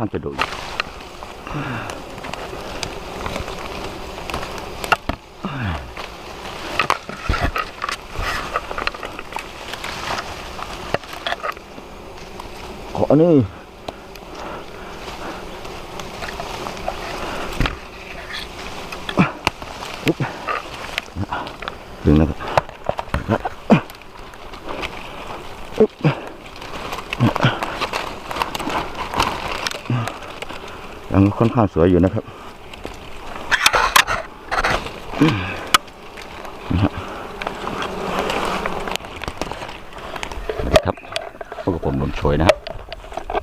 ข้างจะดุอยู่ขอนี่อุ๊บดึงนะครับอุ๊บ ยังค่อนข้างสวยอยู่นะครับสวัสดีครับพวกบผมหนุ่มโชยนะครับ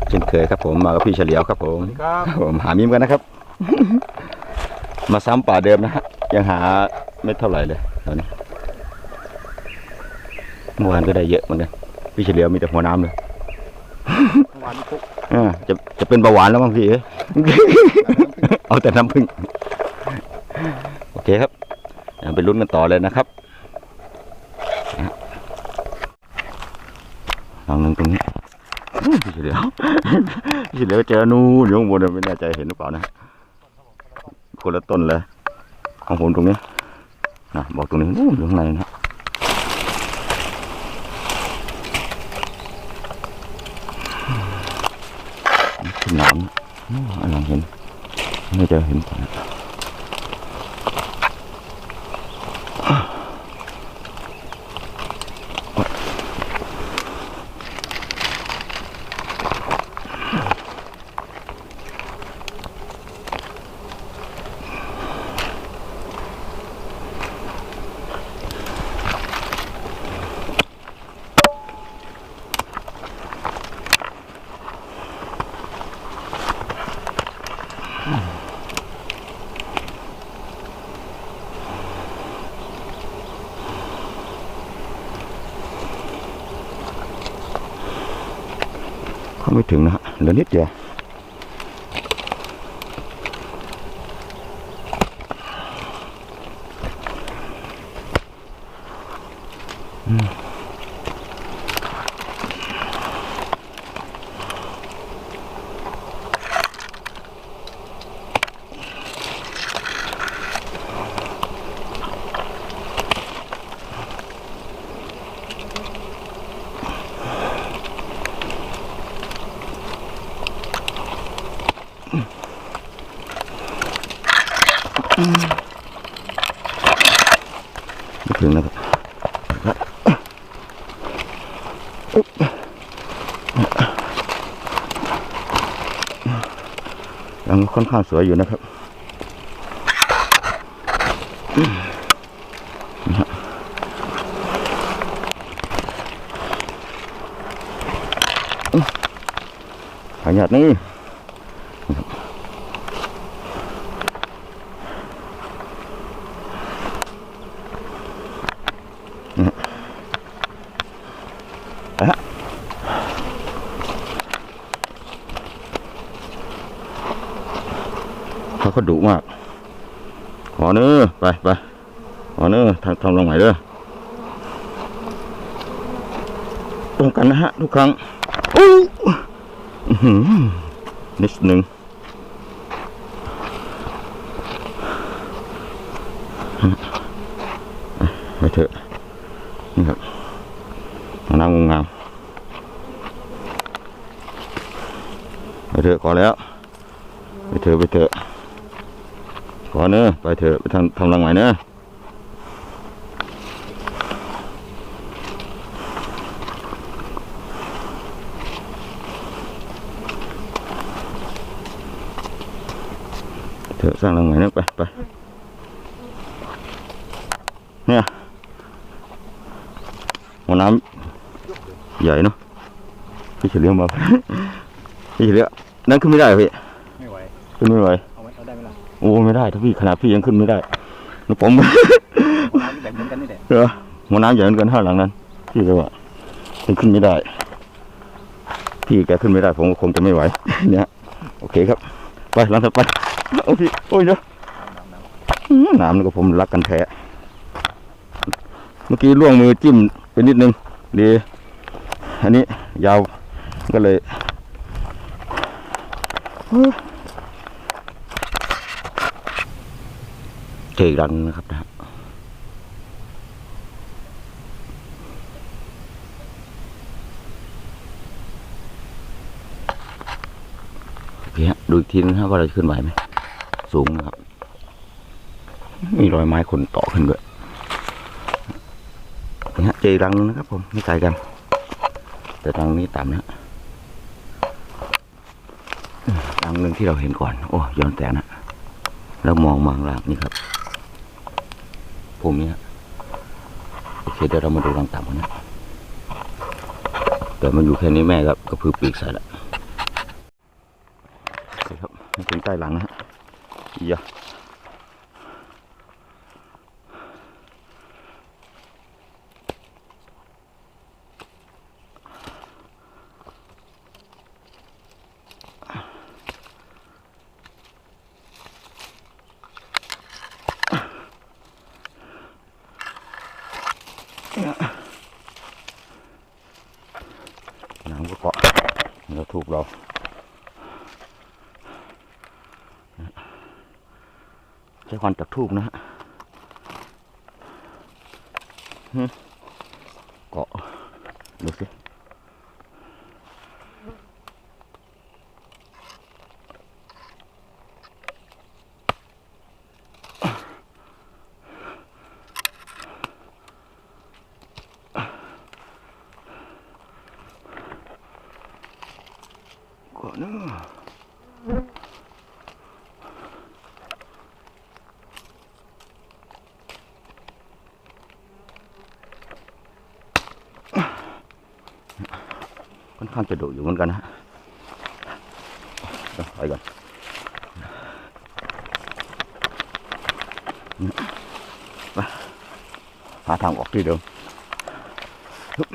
เช่นเคยครับผมมากับพี่เฉลียวครับผมครับครับผมหามิมกันนะครับ มาซ้ำป่าเดิมนะฮะยังหาไม่เท่าไหร่เลยตอนนี้เมื่อวานก็ได้เยอะเหมือนกันพี่เฉลียวมีแต่หัวน้ำเลยหวานคุกอ่าจะจะเป็นเบาหวานแล้วมั้งพี่เอ้ย เอาแต่น้ำผึ้งโอเคครับไปลุ้นกันต่อเลยนะครับลองนึงตรงนี้อู้พี่เฉลียวพี่เฉลียวเจอนู่นอยู่ข้างบนไม่แน่ใจเห็นหรือเปล่านะคนละต้นเลยของผมตรงนี้นะบอกตรงนี้นู่นอยู่ข้างในนะ ไม่เจอเห็นก่อนนะ เขาไม่ถึงนะฮะเหลือนิดเดียวอืมไม่ถึงนะครับ ยังค่อนข้างสวยอยู่นะครับขออนุญาดนี่ เขาดุมาก ขอเนื้อไปไปขอเนื้อทำทำลงใหม่เด้อตรงกันนะฮะ ทุกครั้งอู้อื้อหือนิดหนึ่งไปเถอะนี่ครับน้ำงงามไปเถอะขอแล้ว ไปเถอะไปเถอะ อเนอะไปเถอะไปทำทำรังใหม่เนอะเถอะสร้างรังใหม่เนอะไปไปเนี่ยหัวน้ำใหญ่เนาะพี่เฉลียวมาพี่เฉลียวนั่นขึ้นไม่ได้เหรอพี่ไม่ไหวขึ้นไม่ไหว โอ้ไม่ได้ถ้าพี่ขนาดพี่ยังขึ้นไม่ได้แล้วผมเอาน้ำแบ่งเหมือนกันนี่แหละเออหัวน้ำใหญ่เหมือนกันห้าหลังนั้นพี่เลยว่ายังขึ้นไม่ได้ พี่แกขึ้นไม่ได้ผมก็คงจะไม่ไหวเนี่ยโอเคครับ ไปหลังถัดไปโอ้พี่โอ้ยเนาะน้ำน้ำน้ำนี่ก็ผมรักกันแท้เมื่อกี้ล่วงมือจิ้มไปนิดนึงดีอันนี้ยาวก็เลย เจออีกรังนะครับนะฮะโอเคฮะดูอีกทีนึงฮะว่าเราจะขึ้นไหวไหมสูงนะครับ มีรอยไม้คนต่อขึ้นด้วยนี่ฮะเจอรังนึงนะครับผมไม่ไกลกัน แต่รังนี้ต่ำนะรังหนึ่งที่เราเห็นก่อน โอ้ย้อนแสงนะแล้วมองมางล่างนี่ครับ ผมเนี้ยโอเคเดี๋ยวเรามาดูรังต่ำกันนะแต่มันอยู่แค่นี้แม่ครับกระพือปีกใส่ละโอเครับให้ถึงใต้หลังนะฮะอียะ น้ำก็เกาะแล้วถูกเราใช้ควันจากทูบนะฮะหึเกาะดูสิเกาะเนอะค่อน ข้างจะดุอยู่เหมือนกันนะฮะเดี๋ยวไปก่อนหาทางออกที่เดิมฮึบ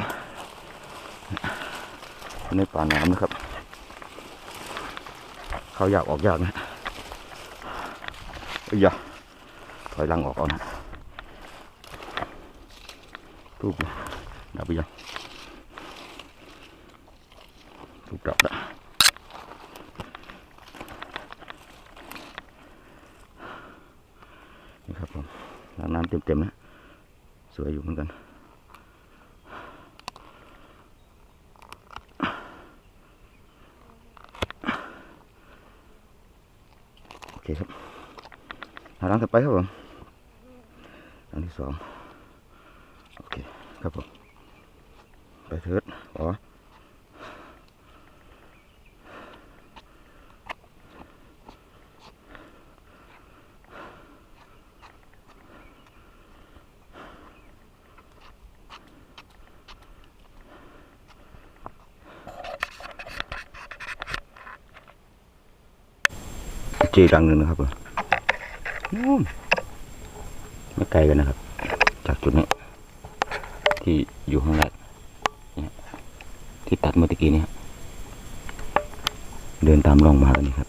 ในป่าหนามนะครับ เขาอยากออกยากนะอย่าถอยลังออกเอานะทุบดับไปยัง ทุบดับแล้วนี่ครับผมล้างน้ำเต็มๆนะ สวยอยู่เหมือนกันโอเคครับหาหลังถัดไปครับผมหลังที่สองโอเคครับผม ไปเถิดอ๋อ เจหลังหนึ่งนะครับผมไม่ไกลกันนะครับ จากจุดนี้ที่อยู่ข้างในเนี่ยที่ตัดเมื่อตะกี้เนี่ยเดินตามร่องมากันนี่ครับ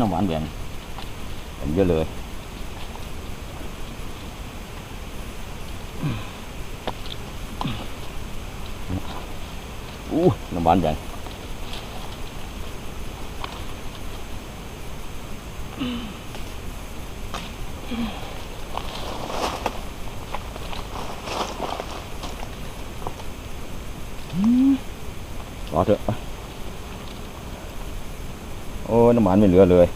น้ำ หวานแบ่งแบ่งเยอะเลยอู้น้ำหวานใหญ่รอเถอะ โอ้ยน้ำมันไม่เหลือเลย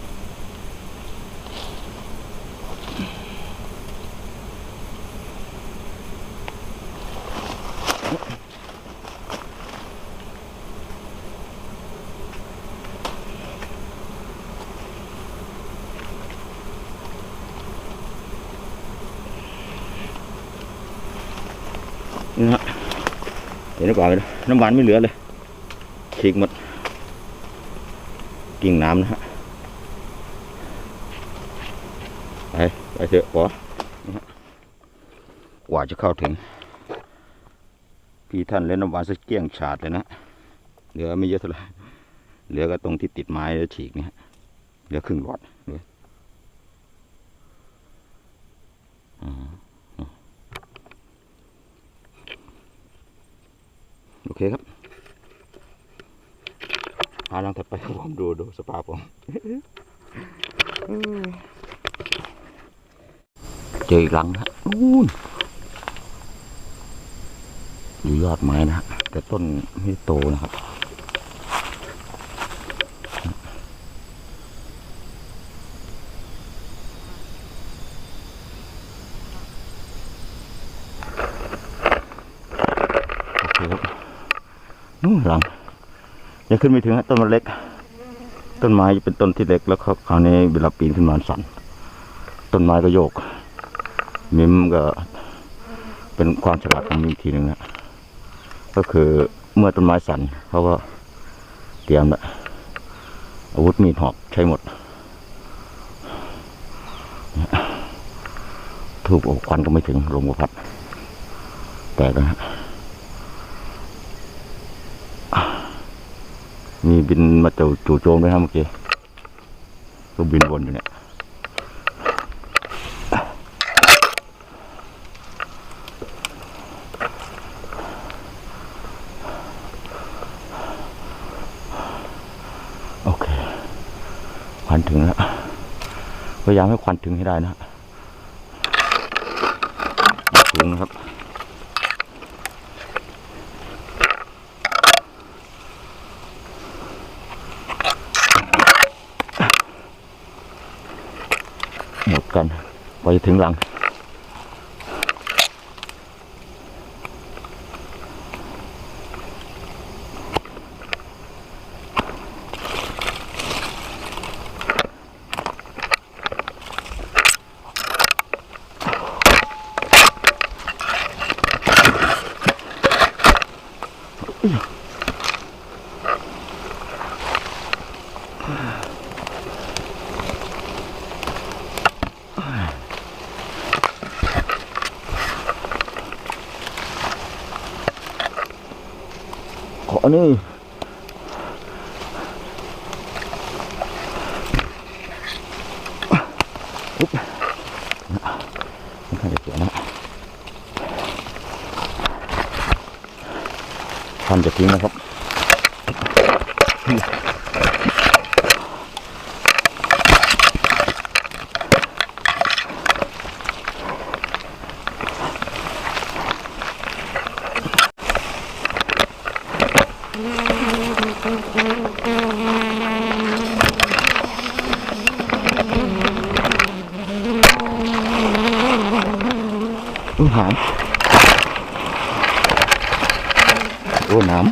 นี่ฮะเห็นหรือเปล่าน้ำมันไม่เหลือเลยฉีกหมดกิ่งน้ำนะฮะไปไปเถอะขอกว่าจะเข้าถึง พี่ท่านเล่นน้ำหวานสักเกลี้ยงฉาดเลยนะเหลือไม่เยอะเท่าไหร่เหลือก็ตรงที่ติดไม้แล้วฉีกเนี่ฮะเหลือครึ่งหลอดเหลือา โอ เคครับหาลังถัดไปครับผมดูดูสภาพผมเจออีกหลังนะฮะนู่นอยู่ยอดไม้นะฮะแต่ต้นไม่โตนะครับ โอเคครับ นู่นหลัง ยังขึ้นไม่ถึงฮะต้นมันเล็ก ต้นไม้เป็นต้นที่เล็กแล้วคราวนี้เวลาปีนขึ้นมาสั่นต้นไม้ก็โยก มิมก็เป็นความฉลาดของมิมอีกทีหนึ่งนะก็คือเมื่อต้นไม้สั่นเขาก็เตรียมละอาวุธมีดหอกใช้หมดทูบอบควันก็ไม่ถึงลมก็พัด แต่ก็ฮะ มีบินมาจู่จู่โจมด้วยครับเมื่อกี้ก็บินวนอยู่เนี่ยโอเคควันถึงแล้วพยายามให้ควันถึงให้ได้นะถึงนะครับ หมดกัน กว่าจะถึงหลัง ขอนี่อุ๊บไม่ค่อยจะ เสียนะ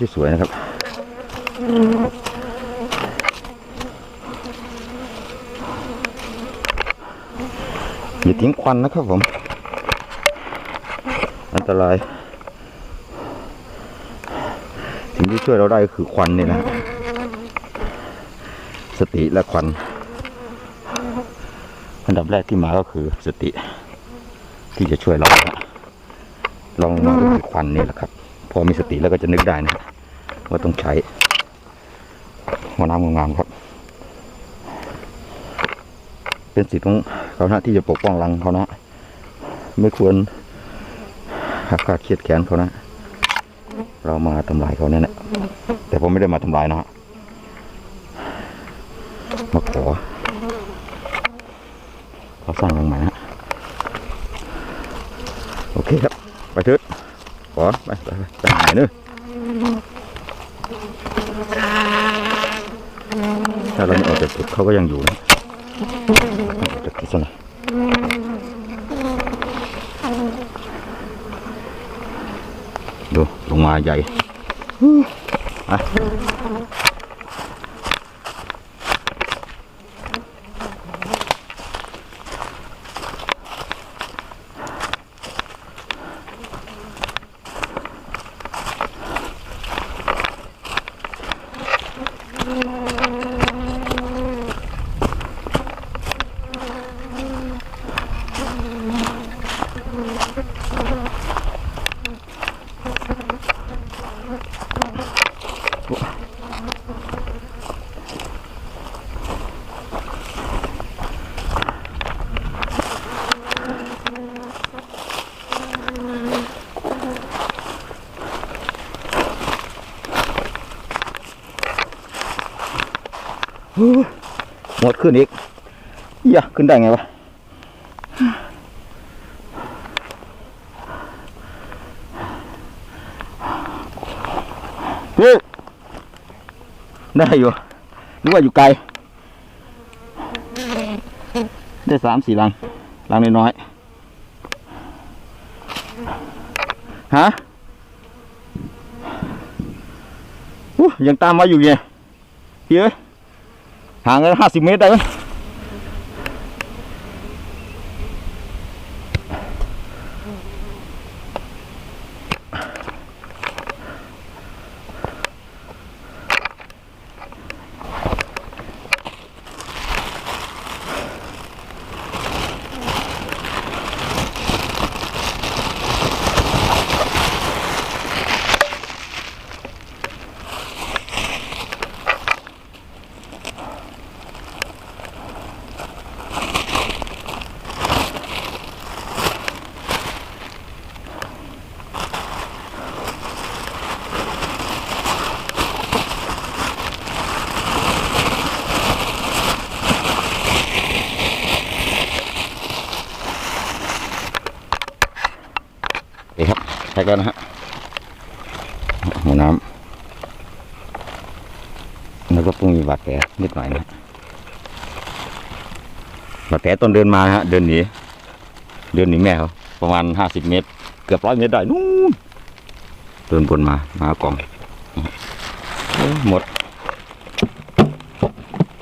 ท่านจะทิ้งนะครับอยหาทิ้งควันนะครับผม อันตรายสิ่งที่ช่วยเราได้ก็คือควันนี่นะ สติและควัน อันดับแรกที่มาก็คือสติที่จะช่วยเรานะลองลงมาก็คือควันนี่แหละครับ พอมีสติแล้วก็จะนึกได้นะว่าต้องใช้หัวน้ำงามๆครับ เป็นสิทธิ์ของเขานะที่จะปกป้องรังเขานะ ไม่ควรหักขาเครียดแค้นเขานะ เรามาทำลายเขาเนี่ยแหละแต่ผมไม่ได้มาทำลายนะฮะมาขอเขาสร้างรังใหม่ฮะโอเคครับ ไปเถิด ขอไปไปไปไปไหนเนอถ้าเราไม่ออกจากจุดเขาก็ยังอยู่นะออกจากจุดซะหน่อยดูลงมาใหญ่อะ หมดขึ้นอีกเหี้ยขึ้นได้ไงวะเฮ้ยได้อยู่นึกว่าอยู่ไกล ได้สามสี่ลัง ลังน้อยๆฮะยังตามมาอยู่ไงพี่เอ้ ห่างกันห้าสิบเมตรได้ไหมโอเคครับใช้กันนะฮะหัวน้ำแล้วก็เพิ่งมี บาดแผลนิดหน่อยนะฮะบาดแผลตอนเดินมาฮะเดินหนีเดินหนีแม่เขาประมาณห้าสิบเมตร เกือบร้อยเมตรได้นู่นเดินบนมามากองโอ้หมด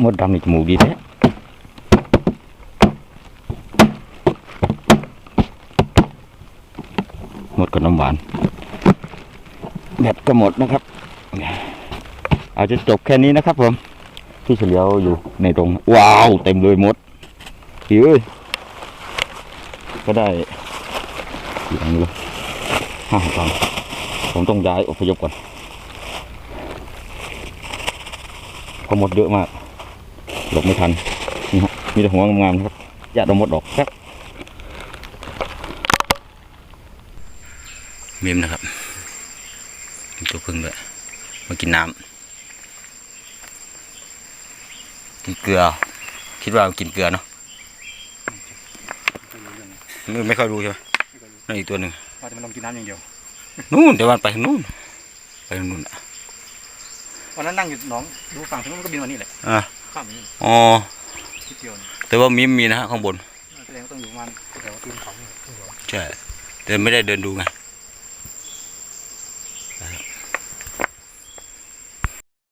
หมดดำในจมูกดีแท้หมดกับน้ำหวานแบตก็หมดนะครับ อาจจะจบแค่นี้นะครับผม ที่เฉลียวอยู่ในตรงว้าว เต็มเลยหมดพี่เอ้ยก็ได้กี่อันเลยห้าตังผมต้องย้ายอพยพก่อนก็หมดเยอะมาก หลบไม่ทันนี่ฮะมีแต่หัวงามๆนะครับอย่าดมหมดดอกครับมิมนะครับมีตัวพึ่งด้วยมากินน้ำ กินเกลือ คิดว่ากินเกลือเนาะไม่ไม่ค่อยรู้ใช่ไหมนั่นอีกตัวหนึ่งว่าจะมาลงกินน้ำอย่างเดียวนู่นเดี๋ยวมันไปทางนู่นไปทางนู่นอะวันนั้นนั่งอยู่หนองดูฝั่งทางนู้นมันก็บินมานี่แหละอะข้ามมานี่อ๋อทิศเดียวนี่แต่ว่ามิมมีนะฮะข้างบนแสดงว่าต้องอยู่ประมาณแถวตีนเขาเนี่ยใช่แต่ไม่ได้เดินดูไง